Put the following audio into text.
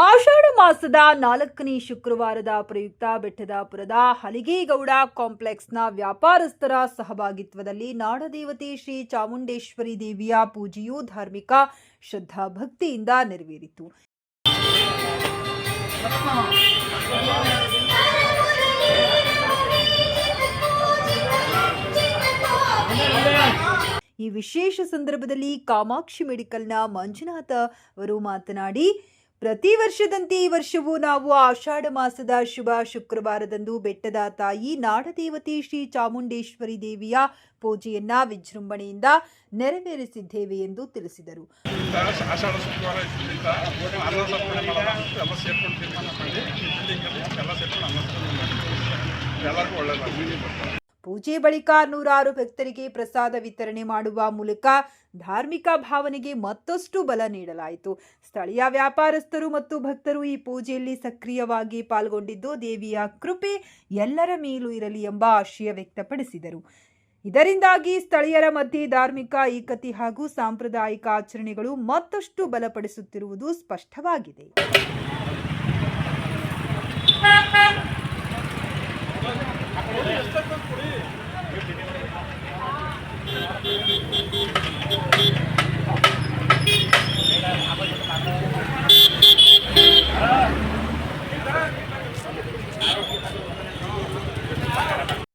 ಆಷಾಢ ಮಾಸದ ನಾಲ್ಕನೇ ಶುಕ್ರವಾರದ ಪ್ರಯುಕ್ತ ಬೆಟ್ಟದಾಪುರದ ಹಲಿಗೇಗೌಡ ಕಾಂಪ್ಲೆಕ್ಸ್ನ ವ್ಯಾಪಾರಸ್ಥರ ಸಹಭಾಗಿತ್ವದಲ್ಲಿ ನಾಡದೇವತೆ ಶ್ರೀ ಚಾಮುಂಡೇಶ್ವರಿ ದೇವಿಯ ಪೂಜೆಯು ಧಾರ್ಮಿಕ ಶ್ರದ್ಧಾಭಕ್ತಿಯಿಂದ ನೆರವೇರಿತು. ಈ ವಿಶೇಷ ಸಂದರ್ಭದಲ್ಲಿ ಕಾಮಾಕ್ಷಿ ಮೆಡಿಕಲ್ನ ಮಂಜುನಾಥ ಅವರು ಮಾತನಾಡಿ ಪ್ರತಿ ವರ್ಷದಂತೆ ಈ ವರ್ಷವೂ ನಾವು ಆಷಾಢ ಮಾಸದ ಶುಭ ಶುಕ್ರವಾರದಂದು ಬೆಟ್ಟದ ತಾಯಿ ನಾಡದೇವತೆ ಶ್ರೀ ಚಾಮುಂಡೇಶ್ವರಿ ದೇವಿಯ ಪೂಜೆಯನ್ನ ವಿಜೃಂಭಣೆಯಿಂದ ನೆರವೇರಿಸಿದ್ದೇವೆ ಎಂದು ತಿಳಿಸಿದರು. ಪೂಜೆ ಬಳಿಕ ನೂರಾರು ಭಕ್ತರಿಗೆ ಪ್ರಸಾದ ವಿತರಣೆ ಮಾಡುವ ಮೂಲಕ ಧಾರ್ಮಿಕ ಭಾವನೆಗೆ ಮತ್ತಷ್ಟು ಬಲ ನೀಡಲಾಯಿತು. ಸ್ಥಳೀಯ ವ್ಯಾಪಾರಸ್ಥರು ಮತ್ತು ಭಕ್ತರು ಈ ಪೂಜೆಯಲ್ಲಿ ಸಕ್ರಿಯವಾಗಿ ಪಾಲ್ಗೊಂಡಿದ್ದು ದೇವಿಯ ಕೃಪೆ ಎಲ್ಲರ ಮೇಲೂ ಇರಲಿ ಎಂಬ ಆಶಯ ವ್ಯಕ್ತಪಡಿಸಿದರು. ಇದರಿಂದಾಗಿ ಸ್ಥಳೀಯರ ಮಧ್ಯೆ ಧಾರ್ಮಿಕ ಏಕತೆ ಹಾಗೂ ಸಾಂಪ್ರದಾಯಿಕ ಆಚರಣೆಗಳು ಮತ್ತಷ್ಟು ಬಲಪಡಿಸುತ್ತಿರುವುದು ಸ್ಪಷ್ಟವಾಗಿದೆ.